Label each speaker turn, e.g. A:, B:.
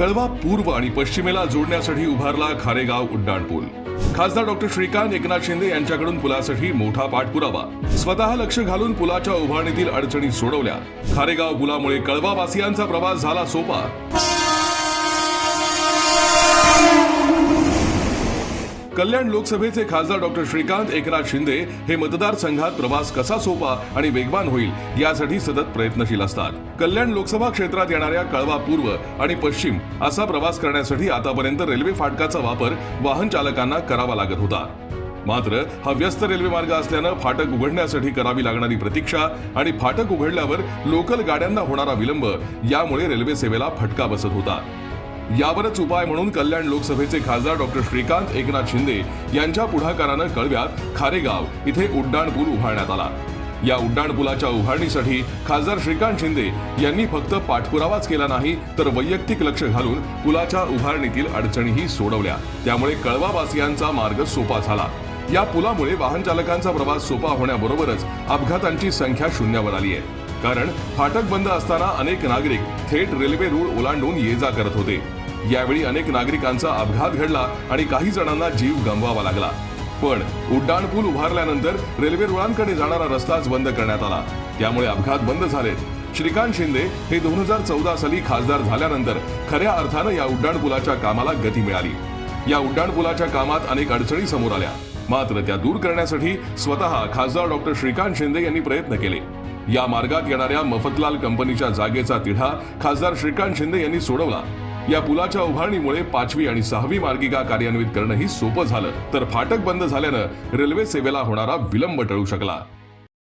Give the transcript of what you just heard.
A: कळवा पूर्व आणि पश्चिमेला जोडण्यासाठी उभारला खारेगाव उड्डाणपूल. खासदार डॉक्टर श्रीकांत एकनाथ शिंदे यांच्याकडून पुलासाठी मोठा पाठपुरावा. स्वतः लक्ष घालून पुलाच्या उभारणीतील अडचणी सोडवल्या. खारेगाव पुलामुळे कळवावासियांचा प्रवास झाला सोपा. कल्याण लोकसभेचे खासदार डॉक्टर श्रीकांत एकनाथ शिंदे हे मतदारसंघात प्रवास कसा सोपा आणि वेगवान होईल यासाठी सतत प्रयत्नशील असतात. कल्याण लोकसभा क्षेत्रात येणाऱ्या कळवा पूर्व आणि पश्चिम असा प्रवास करण्यासाठी आतापर्यंत रेल्वे फाटकाचा वापर वाहन चालकांना करावा लागत होता. मात्र हा व्यस्त रेल्वे मार्ग असल्यानं फाटक उघडण्यासाठी करावी लागणारी प्रतीक्षा आणि फाटक उघडल्यावर लोकल गाड्यांना होणारा विलंब यामुळे रेल्वे सेवेला फटका बसत होता. यावरच उपाय म्हणून कल्याण लोकसभेचे खासदार डॉक्टर श्रीकांत एकनाथ शिंदे यांच्या पुढाकारानं कळव्यात खारेगाव इथे उड्डाणपूल उभारण्यात आला. या उड्डाणपुलाच्या उभारणीसाठी खासदार श्रीकांत शिंदे यांनी फक्त पाठपुरावाच केला नाही तर वैयक्तिक लक्ष घालून पुलाच्या उभारणीतील अडचणीही सोडवल्या. त्यामुळे कळवावासियांचा मार्ग सोपा झाला. या पुलामुळे वाहन चालकांचा प्रवास सोपा होण्याबरोबरच अपघातांची संख्या शून्यावर आली आहे. कारण फाटक बंद असताना अनेक नागरिक थेट रेल्वे रूळ ओलांडून ये जा करत होते. यावेळी अनेक नागरिकांचा अपघात घडला आणि काही जणांना जीव गमवावा लागला. पण उड्डाण पूल उभारल्यानंतर रेल्वे रुळांकडे जाणारा रस्ताच बंद करण्यात आला. त्यामुळे अपघात बंद झालेत श्रीकांत शिंदे हे दोन हजार चौदा साली खासदार झाल्यानंतर खऱ्या अर्थानं या उड्डाण पुलाच्या कामाला गती मिळाली. या उड्डाण पुलाच्या कामात अनेक अडचणी समोर आल्या. मात्र त्या दूर करण्यासाठी स्वतः खासदार डॉक्टर श्रीकांत शिंदे यांनी प्रयत्न केले. या मार्गात येणाऱ्या मफतलाल कंपनीच्या जागेचा तिढा खासदार श्रीकांत शिंदे यांनी सोडवला. या पुलाच्या उभारणीमुळे पाचवी आणि सहावी मार्गिका कार्यान्वित करणंही सोपं झालं. तर फाटक बंद झाल्यानं रेल्वे सेवेला होणारा विलंब टळू शकला.